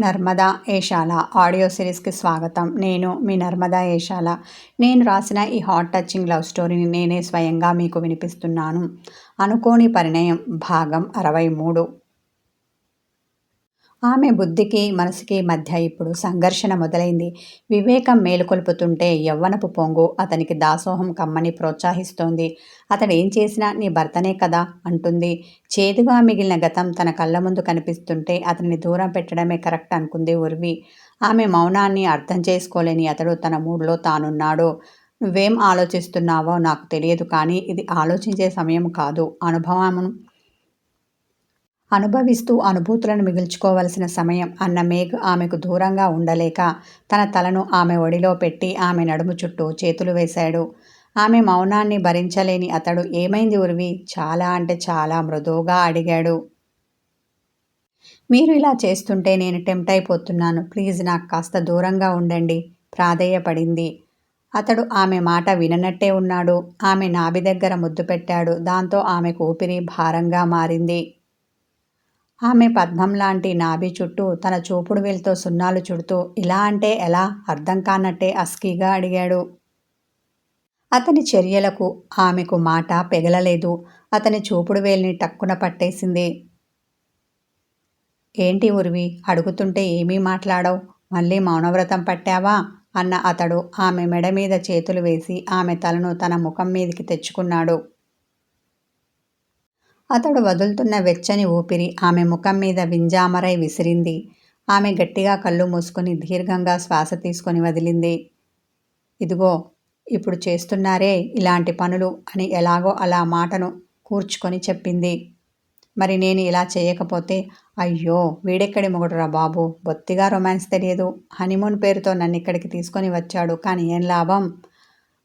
Narmada Eshala audio సిరీస్కి స్వాగతం. నేను మీ నర్మదా ఏషాల. నేను రాసిన ఈ హాట్ టచింగ్ లవ్ స్టోరీని నేనే స్వయంగా మీకు వినిపిస్తున్నాను. అనుకోని పరిణయం భాగం అరవై మూడు. ఆమె బుద్ధికి మనసుకి మధ్య ఇప్పుడు సంఘర్షణ మొదలైంది. వివేకం మేలుకొల్పుతుంటే యవ్వనపు పొంగు అతనికి దాసోహం కమ్మని ప్రోత్సహిస్తోంది. అతడు ఏం చేసినా నీ భర్తనే కదా అంటుంది. చేదుగా మిగిలిన గతం తన కళ్ళ ముందు కనిపిస్తుంటే అతనిని దూరం పెట్టడమే కరెక్ట్ అనుకుంది ఉర్వి. ఆమె మౌనాన్ని అర్థం చేసుకోలేని అతడు తన మూడ్లో తానున్నాడు. నువ్వేం ఆలోచిస్తున్నావో నాకు తెలియదు కానీ ఇది ఆలోచించే సమయం కాదు. అనుభవం అనుభవిస్తూ అనుభూతులను మిగుల్చుకోవలసిన సమయం అన్న మేఘ్ ఆమెకు దూరంగా ఉండలేక తన తలను ఆమె ఒడిలో పెట్టి ఆమె నడుము చుట్టూ చేతులు వేశాడు. ఆమె మౌనాన్ని భరించలేని అతడు ఏమైంది ఉరివి? చాలా అంటే చాలా మృదువుగా అడిగాడు. మీరు ఇలా చేస్తుంటే నేను టెంప్ట్ అయిపోతున్నాను. ప్లీజ్ నాకు కాస్త దూరంగా ఉండండి ప్రాధేయపడింది. అతడు ఆమె మాట విననట్టే ఉన్నాడు. ఆమె నాభి దగ్గర ముద్దు పెట్టాడు. దాంతో ఆమెకు ఊపిరి భారంగా మారింది. ఆమె పద్మం లాంటి నాభి చుట్టూ తన చూపుడు వేలితో సున్నాలు చుడుతూ ఇలా అంటే ఎలా? అర్థం కానట్టే అస్కీగా అడిగాడు. అతని చర్యలకు ఆమెకు మాట పెగలలేదు. అతని చూపుడు వేలిని టక్కున పట్టేసింది. ఏంటి ఉరివి? అడుగుతుంటే ఏమీ మాట్లాడవు. మళ్ళీ మౌనవ్రతం పట్టావా? అన్న అతడు ఆమె మెడ మీద చేతులు వేసి ఆమె తలను తన ముఖం మీదకి తెచ్చుకున్నాడు. అతడు వదులుతున్న వెచ్చని ఊపిరి ఆమె ముఖం మీద వింజామరై విసిరింది. ఆమె గట్టిగా కళ్ళు మూసుకొని దీర్ఘంగా శ్వాస తీసుకొని వదిలింది. ఇదిగో ఇప్పుడు చేస్తున్నారే ఇలాంటి పనులు అని ఎలాగో అలా మాటను కూర్చుకొని చెప్పింది. మరి నేను ఇలా చేయకపోతే అయ్యో వీడెక్కడి మొగడురా బాబు? బొత్తిగా రొమాన్స్ తెలియదు. హనీమూన్ పేరుతో నన్ను ఇక్కడికి తీసుకొని వచ్చాడు. కానీ ఏం లాభం?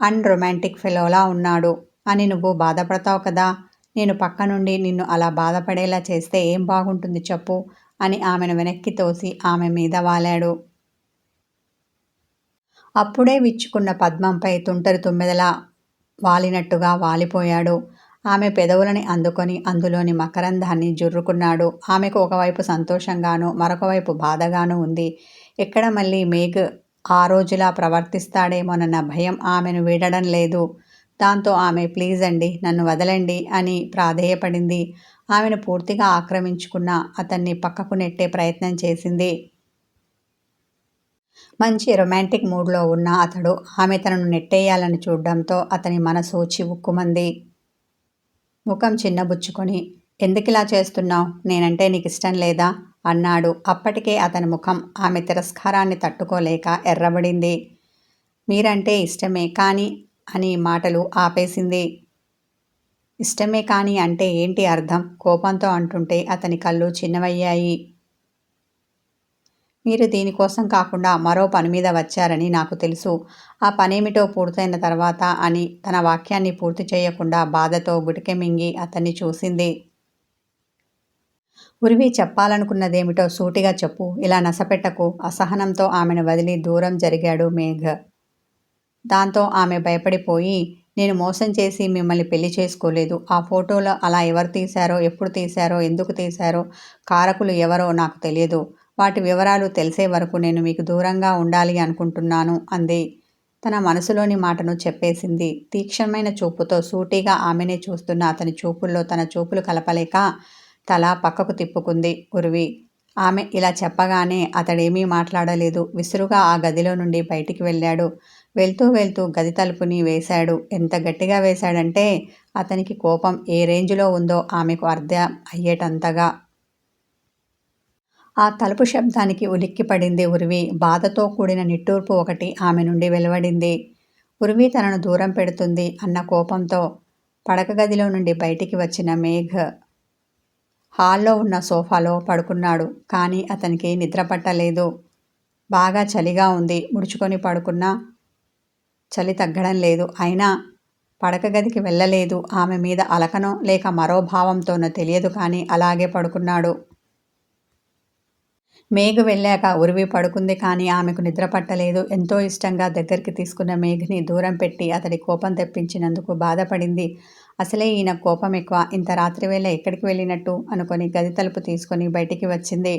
అన్ రొమాంటిక్ ఫెలోలా ఉన్నాడు. అని నువ్వు బాధపడతావు కదా. నేను పక్క నుండి నిన్ను అలా బాధపడేలా చేస్తే ఏం బాగుంటుంది చెప్పు అని ఆమెను వెనక్కి తోసి ఆమె మీద వాలాడు. అప్పుడే విచ్చుకున్న పద్మంపై తుంటరి తుమ్మెదలా వాలినట్టుగా వాలిపోయాడు. ఆమె పెదవులని అందుకొని అందులోని మకరందాన్ని జుర్రుకున్నాడు. ఆమెకు ఒకవైపు సంతోషంగాను మరొకవైపు బాధగాను ఉంది. ఎక్కడ మళ్ళీ మేఘ్ ఆ రోజులా ప్రవర్తిస్తాడేమోనన్న భయం ఆమెను వీడడం లేదు. దాంతో ఆమె ప్లీజ్ అండి నన్ను వదలండి అని ప్రాధేయపడింది. ఆమెను పూర్తిగా ఆక్రమించుకున్న అతన్ని పక్కకు నెట్టే ప్రయత్నం చేసింది. మంచి రొమాంటిక్ మూడ్లో ఉన్న అతడు ఆమె తనను నెట్టేయాలని చూడడంతో అతని మనసు చివుక్కుమంది ముఖం చిన్నబుచ్చుకొని ఎందుకిలా చేస్తున్నావు? నేనంటే నీకు ఇష్టం లేదా? అన్నాడు. అప్పటికే అతని ముఖం ఆమె తిరస్కారాన్ని తట్టుకోలేక ఎర్రబడింది. మీరంటే ఇష్టమే కానీ అని మాటలు ఆపేసింది. ఇష్టమే కానీ అంటే ఏంటి అర్థం? కోపంతో అంటుంటే అతని కళ్ళు చిన్నవయ్యాయి. మీరు దీనికోసం కాకుండా మరో పని మీద వచ్చారని నాకు తెలుసు. ఆ పనేమిటో పూర్తయిన తర్వాత అని తన వాక్యాన్ని పూర్తి చేయకుండా బాధతో గుటికె మింగి అతన్ని చూసింది. ఉరివి చెప్పాలనుకున్నదేమిటో సూటిగా చెప్పు. ఇలా నసపెట్టకు. అసహనంతో ఆమెను వదిలి దూరం జరిగాడు మేఘ. దాంతో ఆమె భయపడిపోయి నేను మోసం చేసి మిమ్మల్ని పెళ్ళి చేసుకోలేదు. ఆ ఫోటోలో అలా ఎవరు తీశారో ఎప్పుడు తీశారో ఎందుకు తీశారో కారకులు ఎవరో నాకు తెలియదు. వాటి వివరాలు తెలిసే వరకు నేను మీకు దూరంగా ఉండాలి అనుకుంటున్నాను అంది. తన మనసులోని మాటను చెప్పేసింది. తీక్షణమైన చూపుతో సూటిగా ఆమెనే చూస్తున్న అతని చూపుల్లో తన చూపులు కలపలేక తల పక్కకు తిప్పుకుంది ఉరివి ఆమె ఇలా చెప్పగానే అతడేమీ మాట్లాడలేదు. విసురుగా ఆ గదిలో నుండి బయటికి వెళ్ళాడు. వెళ్తూ వెళ్తూ గది తలుపుని వేశాడు. ఎంత గట్టిగా వేశాడంటే అతనికి కోపం ఏ రేంజ్లో ఉందో ఆమెకు అర్థం అయ్యేటంతగా. ఆ తలుపు శబ్దానికి ఉలిక్కిపడింది ఉరివి. బాధతో కూడిన నిట్టూర్పు ఒకటి ఆమె నుండి వెలువడింది. ఉరివి తనను దూరం పెడుతుంది అన్న కోపంతో పడక గదిలో నుండి బయటికి వచ్చిన మేఘ్ హాల్లో ఉన్న సోఫాలో పడుకున్నాడు. కానీ అతనికి నిద్ర పట్టలేదు. బాగా చలిగా ఉంది. ముడుచుకొని పడుకున్న చలి తగ్గడం లేదు. అయినా పడక గదికి వెళ్ళలేదు. ఆమె మీద అలకనో లేక మరో భావంతోనో తెలియదు కానీ అలాగే పడుకున్నాడు. మేఘ వెళ్ళాక ఉరివి పడుకుంది కానీ ఆమెకు నిద్ర పట్టలేదు. ఎంతో ఇష్టంగా దగ్గరికి తీసుకున్న మేఘని దూరం పెట్టి అతడి కోపం తెప్పించినందుకు బాధపడింది. అసలే ఈయన కోపం ఎక్కువ. ఇంత రాత్రివేళ ఎక్కడికి వెళ్ళినట్టు అనుకొని గది తలుపు తీసుకొని బయటికి వచ్చింది.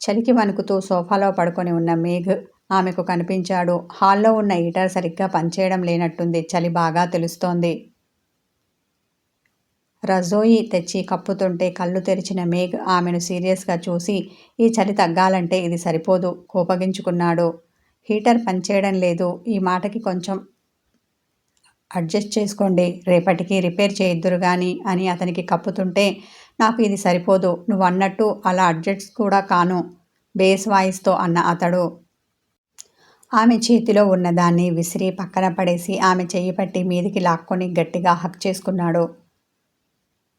చలికి వణుకుతూ సోఫాలో పడుకొని ఉన్న మేఘ్ ఆమెకు కనిపించాడు. హాల్లో ఉన్న హీటర్ సరిగ్గా పనిచేయడం లేనట్టుంది. చలి బాగా తెలుస్తోంది. రజోయి తెచ్చి కప్పుతుంటే కళ్ళు తెరిచిన మేఘ్ ఆమెను సీరియస్గా చూసి ఈ చలి తగ్గాలంటే ఇది సరిపోదు కోపగించుకున్నాడు. హీటర్ పనిచేయడం లేదు. ఈ మాటకి కొంచెం అడ్జస్ట్ చేసుకోండి. రేపటికి రిపేర్ చేయొద్దురు కానీ అని అతనికి కప్పుతుంటే నాకు ఇది సరిపోదు. నువ్వు అన్నట్టు అలా అడ్జస్ట్ కూడా కాను. బేస్ వాయిస్తో అన్న అతడు. ఆమె చేతిలో ఉన్నదాన్ని విసిరి పక్కన పడేసి ఆమె చెయ్యి పట్టి మీదికి లాక్కొని గట్టిగా హక్ చేసుకున్నాడు.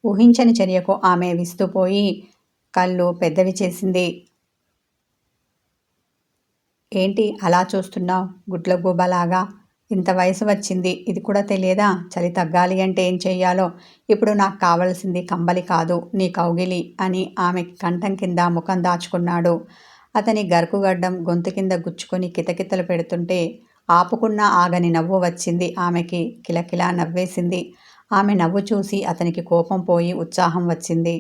ఊహించని చర్యకు ఆమె విస్తుపోయి కళ్ళు పెద్దవి చేసింది. ఏంటి అలా చూస్తున్నావు? గుడ్లగూబలాగా ఇంత వయసు వచ్చింది. ఇది కూడా తెలియదా? చలి తగ్గాలి అంటే ఏం చెయ్యాలో? ఇప్పుడు నాకు కావలసింది కంబలి కాదు నీ కౌగిలి అని ఆమె కంఠం కింద ముఖం దాచుకున్నాడు. అతని గరుకుగడ్డం గొంతు కింద గుచ్చుకొని కితకితలు పెడుతుంటే ఆపుకున్న ఆగని నవ్వు వచ్చింది. ఆమెకి కిలకిలా నవ్వేసింది. ఆమె నవ్వు చూసి అతనికి కోపం పోయి ఉత్సాహం వచ్చింది.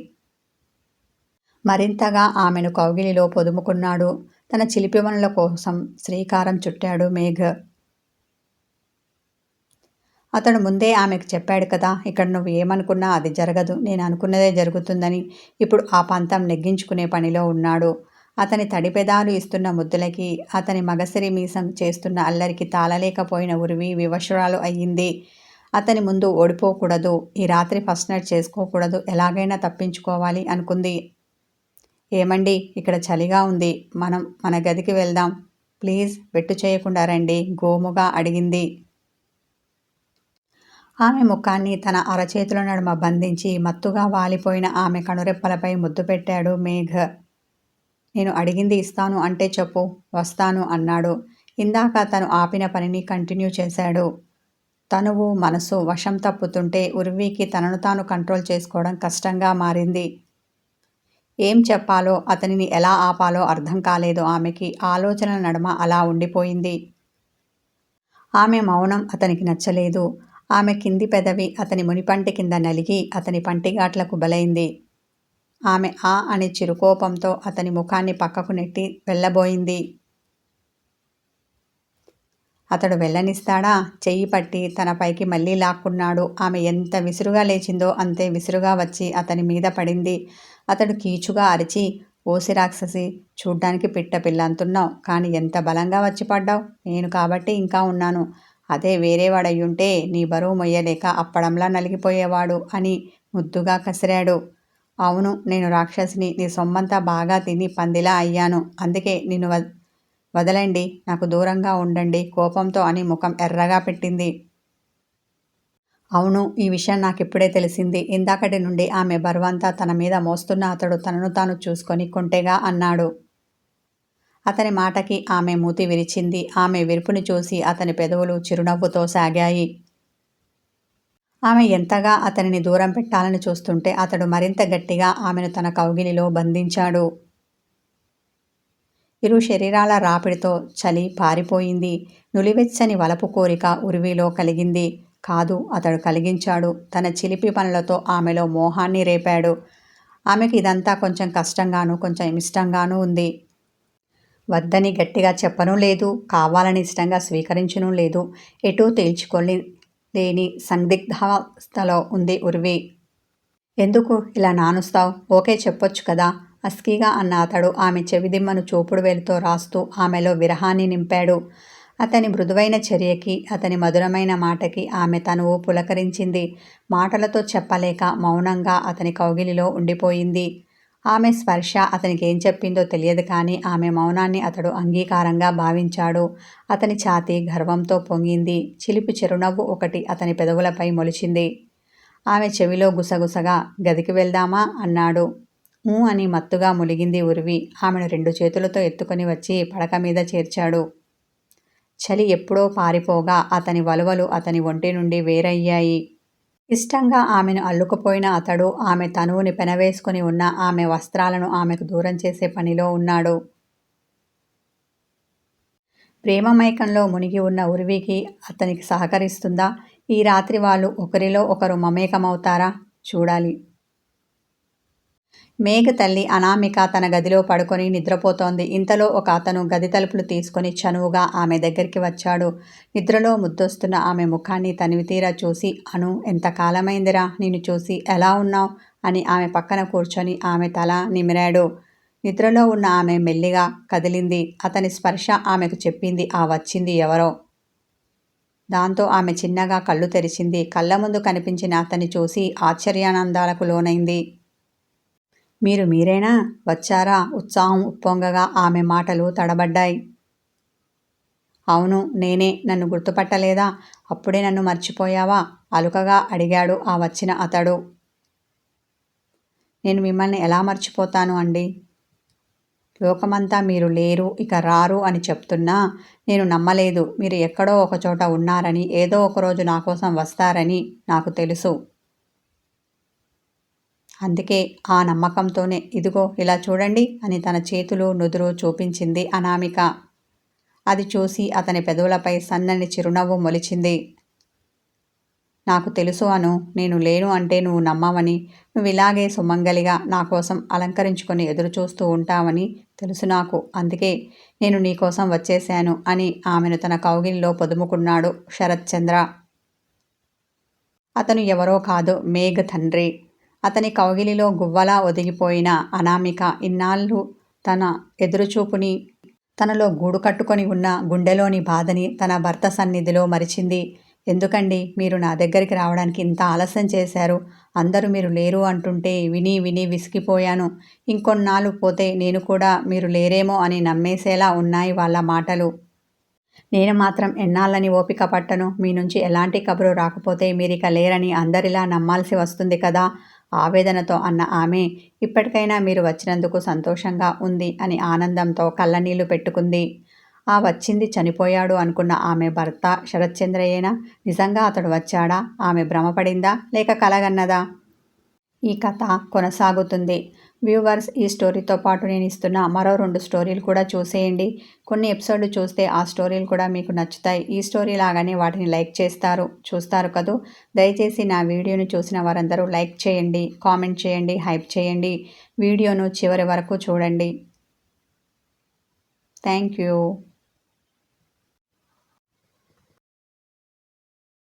మరింతగా ఆమెను కౌగిలిలో పొదుముకున్నాడు. తన చిలిపివనుల కోసం శ్రీకారం చుట్టాడు మేఘ. అతడు ముందే ఆమెకు చెప్పాడు కదా ఇక్కడ నువ్వు ఏమనుకున్నా అది జరగదు. నేను అనుకున్నదే జరుగుతుందని. ఇప్పుడు ఆ పంతం నెగ్గించుకునే పనిలో ఉన్నాడు. అతని తడిపెదాలు ఇస్తున్న ముద్దులకి అతని మగసిరి మీసం చేస్తున్న అల్లరికి తాళలేకపోయిన ఉరివి వివశురాలు అయ్యింది. అతని ముందు ఓడిపోకూడదు ఈ రాత్రి ఫస్ట్ నైట్ చేసుకోకూడదు ఎలాగైనా తప్పించుకోవాలి అనుకుంది. ఏమండి ఇక్కడ చలిగా ఉంది మనం మన గదికి వెళ్దాం. ప్లీజ్ వెట్టు చేయకుండా రండి గోముగా అడిగింది. ఆమె ముఖాన్ని తన అరచేతుల నడుమ బంధించి మత్తుగా వాలిపోయిన ఆమె కనురెప్పలపై ముద్దు పెట్టాడు మేఘ. నేను అడిగింది ఇస్తాను అంటే చెప్పు వస్తాను అన్నాడు. ఇందాక తను ఆపిన పనిని కంటిన్యూ చేశాడు. తనువు మనసు వశం తప్పుతుంటే ఉర్వీకి తనను తాను కంట్రోల్ చేసుకోవడం కష్టంగా మారింది. ఏం చెప్పాలో అతనిని ఎలా ఆపాలో అర్థం కాలేదు ఆమెకి. ఆలోచనల నడుమ అలా ఉండిపోయింది. ఆమె మౌనం అతనికి నచ్చలేదు. ఆమె కింది పెదవి అతని మునిపంటి కింద నలిగి అతని పంటిగాట్లకు బలైంది. ఆమె ఆ అని చిరుకోపంతో అతని ముఖాన్ని పక్కకు నెట్టి వెళ్ళబోయింది. అతడు వెళ్ళనిస్తాడా? చెయ్యి పట్టి తన పైకి మళ్ళీ లాక్కున్నాడు. ఆమె ఎంత విసురుగా లేచిందో అంతే విసురుగా వచ్చి అతని మీద పడింది. అతడు కీచుగా అరిచి ఓసి రాక్షసి చూడ్డానికి పిట్ట పిల్లంతున్నావు కానీ ఎంత బలంగా వచ్చి పడ్డావు? నేను కాబట్టి ఇంకా ఉన్నాను. అదే వేరేవాడయ్యుంటే నీ బరువు మొయ్యలేక అప్పడంలా నలిగిపోయేవాడు అని ముద్దుగా కసిరాడు. అవును నేను రాక్షసిని నీ సొమ్మంతా బాగా తిని పందిలా అయ్యాను. అందుకే నిన్ను వదలండి. నాకు దూరంగా ఉండండి. కోపంతో అని ముఖం ఎర్రగా పెట్టింది. అవును ఈ విషయం నాకు ఇప్పుడే తెలిసింది. ఇందాకటి నుండి ఆమె బర్వంతా తన మీద మోస్తున్న అతడు తనను తాను చూసుకొని కొంటెగా అన్నాడు. అతని మాటకి ఆమె మూతి విరిచింది. ఆమె విరుపుని చూసి అతని పెదవులు చిరునవ్వుతో సాగాయి. ఆమె ఎంతగా అతనిని దూరం పెట్టాలని చూస్తుంటే అతడు మరింత గట్టిగా ఆమెను తన కౌగిలిలో బంధించాడు. ఇరు శరీరాల రాపిడితో చలి పారిపోయింది. నులివెచ్చని వలపు కోరిక ఉరివిలో కలిగింది. కాదు అతడు కలిగించాడు. తన చిలిపి పనులతో ఆమెలో మోహాన్ని రేపాడు. ఆమెకి ఇదంతా కొంచెం కష్టంగాను కొంచెం ఇష్టంగానూ ఉంది. వద్దని గట్టిగా చెప్పనూ లేదు. కావాలని ఇష్టంగా స్వీకరించను లేదు. ఎటూ తేల్చుకొని లేని సందిగ్ధావస్థలో ఉంది ఉర్వి. ఎందుకు ఇలా నానుస్తావు? ఓకే చెప్పొచ్చు కదా? అస్కీగా అన్న అతడు ఆమె చెవిదిమ్మను చూపుడు వేలుతో రాస్తూ ఆమెలో విరహాన్ని నింపాడు. అతని మృదువైన చర్యకి అతని మధురమైన మాటకి ఆమె తనువు పులకరించింది. మాటలతో చెప్పలేక మౌనంగా అతని కౌగిలిలో ఉండిపోయింది. ఆమె స్పర్శ. అతనికి ఏం చెప్పిందో తెలియదు కానీ ఆమె మౌనాన్ని అతడు అంగీకారంగా భావించాడు. అతని ఛాతి గర్వంతో పొంగింది. చిలిపి చిరునవ్వు ఒకటి అతని పెదవులపై మొలిచింది. ఆమె చెవిలో గుసగుసగా గదికి వెళ్దామా? అన్నాడు. ఊ అని మత్తుగా ములిగింది ఉరివి. ఆమెను రెండు చేతులతో ఎత్తుకొని వచ్చి పడక మీద చేర్చాడు. చలి ఎప్పుడో పారిపోగా అతని వలువలు అతని ఒంటి నుండి వేరయ్యాయి. ఇష్టంగా ఆమెను అల్లుకుపోయిన అతడు ఆమె తనువుని పెనవేసుకుని ఉన్న ఆమె వస్త్రాలను ఆమెకు దూరం చేసే పనిలో ఉన్నాడు. ప్రేమమైకంలో మునిగి ఉన్న ఉరివికి అతనికి సహకరిస్తుందా? ఈ రాత్రి వాళ్ళు ఒకరిలో ఒకరు మమేకమవుతారా? చూడాలి. మేఘ తల్లి అనామిక తన గదిలో పడుకొని నిద్రపోతోంది. ఇంతలో ఒక అతను గది తలుపులు తీసుకొని చనువుగా ఆమె దగ్గరికి వచ్చాడు. నిద్రలో ముద్దొస్తున్న ఆమె ముఖాన్ని తనివితీరా చూసి అను ఎంతకాలమైందిరా నిన్ను చూసి ఎలా ఉన్నావు? అని ఆమె పక్కన కూర్చొని ఆమె తల నిమిరాడు. నిద్రలో ఉన్న ఆమె మెల్లిగా కదిలింది. అతని స్పర్శ ఆమెకు చెప్పింది. ఆ వచ్చింది ఎవరో. దాంతో ఆమె చిన్నగా కళ్ళు తెరిచింది. కళ్ళ ముందు కనిపించిన అతన్ని చూసి ఆశ్చర్యానందాలకు లోనైంది. మీరు మీరేనా? వచ్చారా? ఉత్సాహం ఉప్పొంగగా ఆమె మాటలు తడబడ్డాయి. అవును నేనే. నన్ను గుర్తుపట్టలేదా? అప్పుడే నన్ను మర్చిపోయావా? అలుకగా అడిగాడు ఆ వచ్చిన అతడు. నేను మిమ్మల్ని ఎలా మర్చిపోతాను అండి? లోకమంతా మీరు లేరు ఇక రారు అని చెప్తున్నా నేను నమ్మలేదు. మీరు ఎక్కడో ఒకచోట ఉన్నారని ఏదో ఒకరోజు నా కోసం వస్తారని నాకు తెలుసు. అందుకే ఆ నమ్మకంతోనే ఇదిగో ఇలా చూడండి అని తన చేతులు నుదురు చూపించింది అనామిక. అది చూసి అతని పెదవులపై సన్నని చిరునవ్వు మొలిచింది. నాకు తెలుసు అను నేను లేను అంటే నువ్వు నమ్మవని నువ్వు ఇలాగే సుమంగలిగా నా కోసం అలంకరించుకొని ఎదురు చూస్తూ ఉంటావని తెలుసు నాకు. అందుకే నేను నీకోసం వచ్చేశాను అని ఆమెను తన కౌగిల్లో పొదుముకున్నాడు శరత్చంద్ర అతను ఎవరో కాదు మేఘ తండ్రి. అతని కౌగిలిలో గువ్వలా ఒదిగిపోయిన అనామిక ఇన్నాళ్ళు తన ఎదురుచూపుని తనలో గూడు కట్టుకొని ఉన్న గుండెలోని బాధని తన భర్త సన్నిధిలో మరిచింది. ఎందుకండి మీరు నా దగ్గరికి రావడానికి ఇంత ఆలస్యం చేశారు? అందరూ మీరు లేరు అంటుంటే విని విని విసిగిపోయాను. ఇంకొన్నాళ్ళు పోతే నేను కూడా మీరు లేరేమో అని నమ్మేసేలా ఉన్నాయి వాళ్ళ మాటలు. నేను మాత్రం ఎన్నాళ్ళని ఓపిక పట్టను. మీ నుంచి ఎలాంటి కబురు రాకపోతే మీరిక లేరని అందరిలా నమ్మాల్సి వస్తుంది కదా? ఆవేదనతో అన్న ఆమె ఇప్పటికైనా మీరు వచ్చినందుకు సంతోషంగా ఉంది అని ఆనందంతో కళ్ళనీళ్ళు పెట్టుకుంది. ఆ వచ్చింది చనిపోయాడు అనుకున్న ఆమె భర్త శరత్చంద్రయ్యేనా నిజంగా అతడు వచ్చాడా? ఆమె భ్రమపడిందా? లేక కలగన్నదా? ఈ కథ కొనసాగుతుంది. వ్యూవర్స్ ఈ స్టోరీతో పాటు నేను ఇస్తున్న మరో రెండు స్టోరీలు కూడా చూసేయండి. కొన్ని ఎపిసోడ్లు చూస్తే ఆ స్టోరీలు కూడా మీకు నచ్చుతాయి. ఈ స్టోరీ లాగానే వాటిని లైక్ చేస్తారు. చూస్తారు కదూ? దయచేసి నా వీడియోను చూసిన వారందరూ లైక్ చేయండి కామెంట్ చేయండి హైప్ చేయండి. వీడియోను చివరి వరకు చూడండి. Thank you.